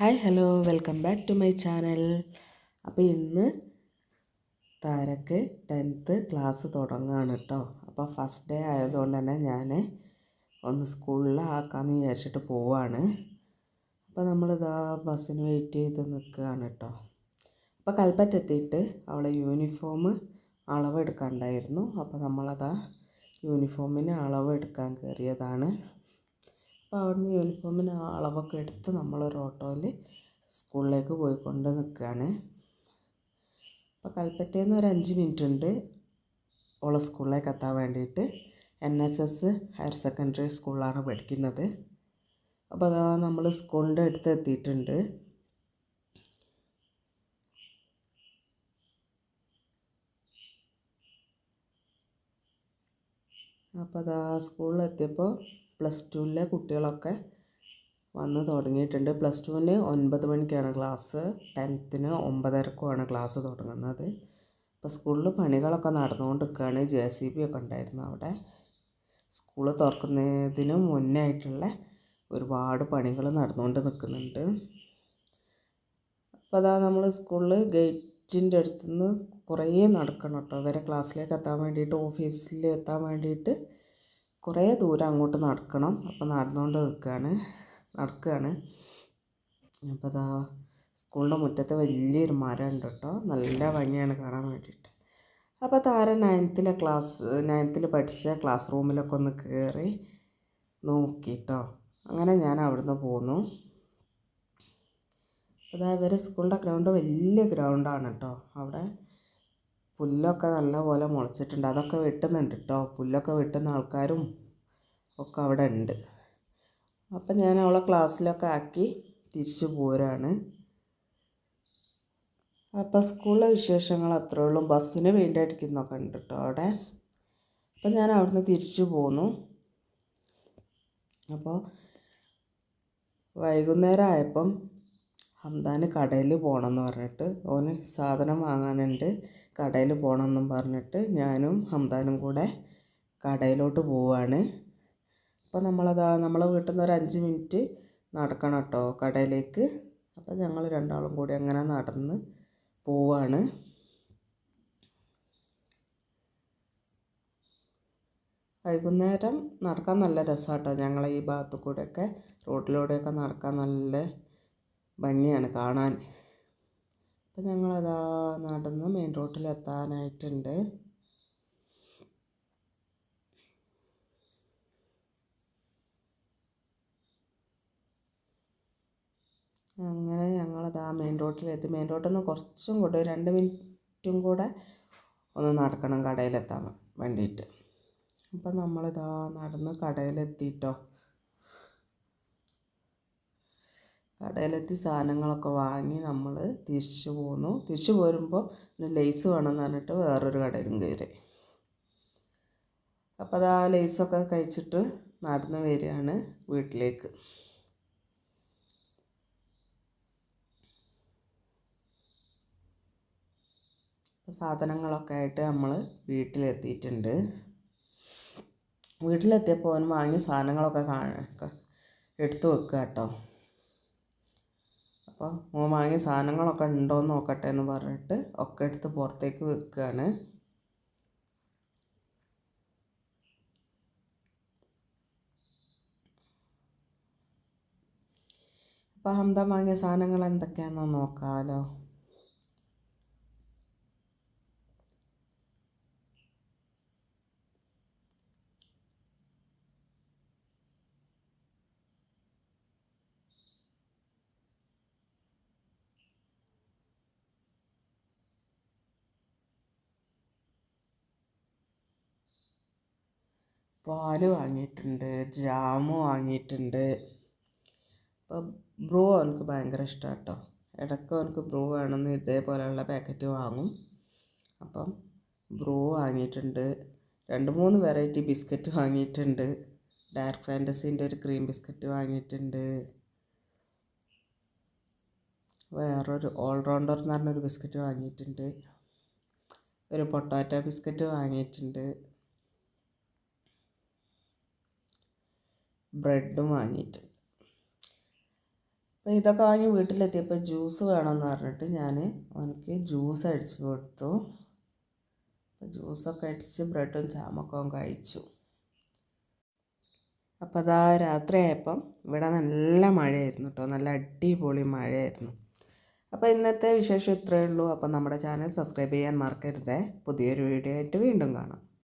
Hi hello welcome back to my channel. അപ്പോൾ ഇന്ന് താരക്ക് tenth class തുടങ്ങുകയാണ് കേട്ടോ അപ്പോൾ ഫസ്റ്റ് ഡേ ആയതുകൊണ്ട് തന്നെ ഞാൻ ഒന്ന് സ്കൂളിലാക്കാമെന്ന് വിചാരിച്ചിട്ട് പോവാണ്. അപ്പോൾ നമ്മളിതാ ബസ്സിന് വെയിറ്റ് ചെയ്ത് നിൽക്കുകയാണ് കേട്ടോ അപ്പോൾ കൽപ്പറ്റ എത്തിയിട്ട് അവളെ യൂണിഫോം അളവെടുക്കാനുണ്ടായിരുന്നു അപ്പോൾ നമ്മളതാ യൂണിഫോമിന് അളവെടുക്കാൻ കയറിയതാണ് അപ്പോൾ അവിടുന്ന് യൂണിഫോമിന് അളവൊക്കെ എടുത്ത് നമ്മളൊരു ഓട്ടോയിൽ സ്കൂളിലേക്ക് പോയിക്കൊണ്ട് നിൽക്കുകയാണ്. അപ്പോൾ കൽപ്പറ്റയിൽ നിന്ന് ഒരു അഞ്ച് മിനിറ്റ് ഉണ്ട് ഓളെ സ്കൂളിലേക്ക് എത്താൻ വേണ്ടിയിട്ട്. N S S higher secondary സ്കൂളിലാണ് പഠിക്കുന്നത്. അപ്പോൾ അതാ നമ്മൾ സ്കൂളിന്റെ അടുത്ത് എത്തിയിട്ടുണ്ട്. അപ്പോൾ അതാ സ്കൂളിലെത്തിയപ്പോൾ പ്ലസ് ടുവിലെ കുട്ടികളൊക്കെ വന്ന് തുടങ്ങിയിട്ടുണ്ട്. പ്ലസ് ടുവിന് ഒൻപത് മണിക്കാണ് ക്ലാസ്. ടെൻത്തിന് ഒമ്പതരക്കുമാണ് ക്ലാസ് തുടങ്ങുന്നത്. ഇപ്പോൾ സ്കൂളിൽ പണികളൊക്കെ നടന്നുകൊണ്ട് നിൽക്കുകയാണ് ജെ സി ബി ഒക്കെ ഉണ്ടായിരുന്നു അവിടെ. സ്കൂൾ തുറക്കുന്നതിന് മുന്നേ ആയിട്ടുള്ള ഒരുപാട് പണികൾ നടന്നുകൊണ്ട് നിൽക്കുന്നുണ്ട്. അപ്പോൾ അതാ നമ്മൾ സ്കൂളിൽ ഗേറ്റിന്റെ അടുത്തുനിന്ന് കുറേ നടക്കണം കേട്ടോ. വരെ ക്ലാസ്സിലേക്ക് എത്താൻ വേണ്ടിയിട്ട് ഓഫീസിൽ എത്താൻ വേണ്ടിയിട്ട് കുറേ ദൂരം അങ്ങോട്ട് നടക്കണം. അപ്പോൾ നടന്നുകൊണ്ട് നിൽക്കുകയാണ്. നടക്കുകയാണ്. അപ്പോൾ അതാ സ്കൂളിന്റെ മുറ്റത്ത് വലിയൊരു മരമുണ്ട് കേട്ടോ. നല്ല ഭംഗിയാണ് കാണാൻ വേണ്ടിയിട്ട്. അപ്പോൾ താര നയൻത്തിലെ ക്ലാസ് നയൻത്തിൽ പഠിച്ച ക്ലാസ് റൂമിലൊക്കെ ഒന്ന് കയറി നോക്കി കേട്ടോ. അങ്ങനെ ഞാൻ അവിടുന്ന് പോന്നു. അതായത് ഇവരെ സ്കൂളിന്റെ ഗ്രൗണ്ട് വലിയ ഗ്രൗണ്ടാണ് കേട്ടോ. അവിടെ പുല്ലൊക്കെ നല്ലപോലെ മുളച്ചിട്ടുണ്ട്. അതൊക്കെ വെട്ടുന്നുണ്ട് കേട്ടോ പുല്ലൊക്കെ വെട്ടുന്ന ആൾക്കാരും ഒക്കെ അവിടെ ഉണ്ട്. അപ്പം ഞാൻ അവളെ ക്ലാസ്സിലൊക്കെ ആക്കി തിരിച്ചു പോരാണ്. അപ്പോൾ സ്കൂളിലെ വിശേഷങ്ങൾ അത്രേ ഉള്ളൂ. ബസ്സിന് പെയിന്റ് അടിക്കുന്നൊക്കെ ഉണ്ട് കേട്ടോ അവിടെ. അപ്പം ഞാൻ അവിടുന്ന് തിരിച്ചു പോന്നു. അപ്പോൾ വൈകുന്നേരം ആയപ്പം ഹംദാന് കടയിൽ പോകണം എന്ന് പറഞ്ഞിട്ട് ഓന് സാധനം വാങ്ങാനുണ്ട്. കടയിൽ പോകണമെന്നും പറഞ്ഞിട്ട് ഞാനും ഹംദാനും കൂടെ കടയിലോട്ട് പോവാണ്. അപ്പോൾ നമ്മളതാ നമ്മൾ വീട്ടിൽ നിന്ന് ഒരു അഞ്ച് മിനിറ്റ് നടക്കണം കേട്ടോ കടയിലേക്ക്. അപ്പോൾ ഞങ്ങൾ രണ്ടാളും കൂടി അങ്ങനെ നടന്ന് പോവാണ്. വൈകുന്നേരം നടക്കാൻ നല്ല രസമാട്ടോ ഞങ്ങളെ ഈ ഭാഗത്തു കൂടെയൊക്കെ. റോഡിലൂടെയൊക്കെ നടക്കാൻ നല്ല ഭംഗിയാണ് കാണാൻ. അപ്പം ഞങ്ങളതാ നടന്ന് മെയിൻ റോട്ടിലെത്താനായിട്ടുണ്ട്. അങ്ങനെ ഞങ്ങളതാ മെയിൻ റോട്ടിലെത്തി. മെയിൻ റോട്ടിൽ നിന്ന് കുറച്ചും കൂടെ രണ്ട് മിനിറ്റും കൂടെ ഒന്ന് നടക്കണം കടയിലെത്താൻ വേണ്ടിയിട്ട്. അപ്പം നമ്മളിതാ നടന്ന് കടയിലെത്തിയിട്ടോ കടയിലെത്തി സാധനങ്ങളൊക്കെ വാങ്ങി നമ്മൾ തിരിച്ചു പോന്നു. തിരിച്ചു പോരുമ്പോൾ ലേസ് വേണമെന്ന് പറഞ്ഞിട്ട് വേറൊരു കടയിലും കയറി അപ്പോൾ അത് ലേസൊക്കെ കഴിച്ചിട്ട് നടന്ന് വരികയാണ് വീട്ടിലേക്ക്. സാധനങ്ങളൊക്കെ ആയിട്ട് നമ്മൾ വീട്ടിലെത്തിയിട്ടുണ്ട്. വീട്ടിലെത്തിയപ്പോൾ അവൻ വാങ്ങിയ സാധനങ്ങളൊക്കെ കാണ എടുത്തു വെക്കുക കേട്ടോ അപ്പോൾ മോൻ വാങ്ങിയ സാധനങ്ങളൊക്കെ ഉണ്ടോ എന്ന് നോക്കട്ടെ എന്ന് പറഞ്ഞിട്ട് ഒക്കെ എടുത്ത് പുറത്തേക്ക് വെക്കുകയാണ് അപ്പോൾ ഹംദ വാങ്ങിയ സാധനങ്ങൾ എന്തൊക്കെയാണെന്ന് നോക്കാമല്ലോ പാൽ വാങ്ങിയിട്ടുണ്ട് ജാമ് വാങ്ങിയിട്ടുണ്ട്. അപ്പോൾ ബ്രൂ അവനക്ക് ഭയങ്കര ഇഷ്ടമാണ് കേട്ടോ ഇടയ്ക്ക് അവനക്ക് ബ്രൂ വേണമെന്ന് ഇതേപോലെയുള്ള പാക്കറ്റ് വാങ്ങും. അപ്പം ബ്രൂ വാങ്ങിയിട്ടുണ്ട്. രണ്ട് മൂന്ന് വെറൈറ്റി ബിസ്ക്കറ്റ് വാങ്ങിയിട്ടുണ്ട്. ഡാർക്ക് ഫാന്റസീന്റെ ഒരു ക്രീം ബിസ്ക്കറ്റ് വാങ്ങിയിട്ടുണ്ട്. വേറൊരു ഓൾറൗണ്ടർ എന്ന് പറഞ്ഞൊരു ബിസ്ക്കറ്റ് വാങ്ങിയിട്ടുണ്ട്. ഒരു പൊട്ടാറ്റോ ബിസ്ക്കറ്റ് വാങ്ങിയിട്ടുണ്ട്. ബ്രെഡും വാങ്ങിയിട്ടുണ്ട്. അപ്പോൾ ഇതൊക്കെ വാങ്ങി വീട്ടിലെത്തിയപ്പോൾ ജ്യൂസ് വേണമെന്ന് പറഞ്ഞിട്ട് ഞാൻ അവനക്ക് ജ്യൂസ് അടിച്ചു കൊടുത്തു. ജ്യൂസൊക്കെ അടിച്ച് ബ്രെഡും ചാമക്കവും കഴിച്ചു. അപ്പോൾ അതാ രാത്രിയായപ്പം ഇവിടെ നല്ല മഴയായിരുന്നു കേട്ടോ. നല്ല അടിപൊളി മഴയായിരുന്നു. അപ്പോൾ ഇന്നത്തെ വിശേഷം ഇത്രയേ ഉള്ളൂ. അപ്പോൾ നമ്മുടെ ചാനൽ സബ്സ്ക്രൈബ് ചെയ്യാൻ മറക്കരുതേ. പുതിയൊരു വീഡിയോ ആയിട്ട് വീണ്ടും കാണാം.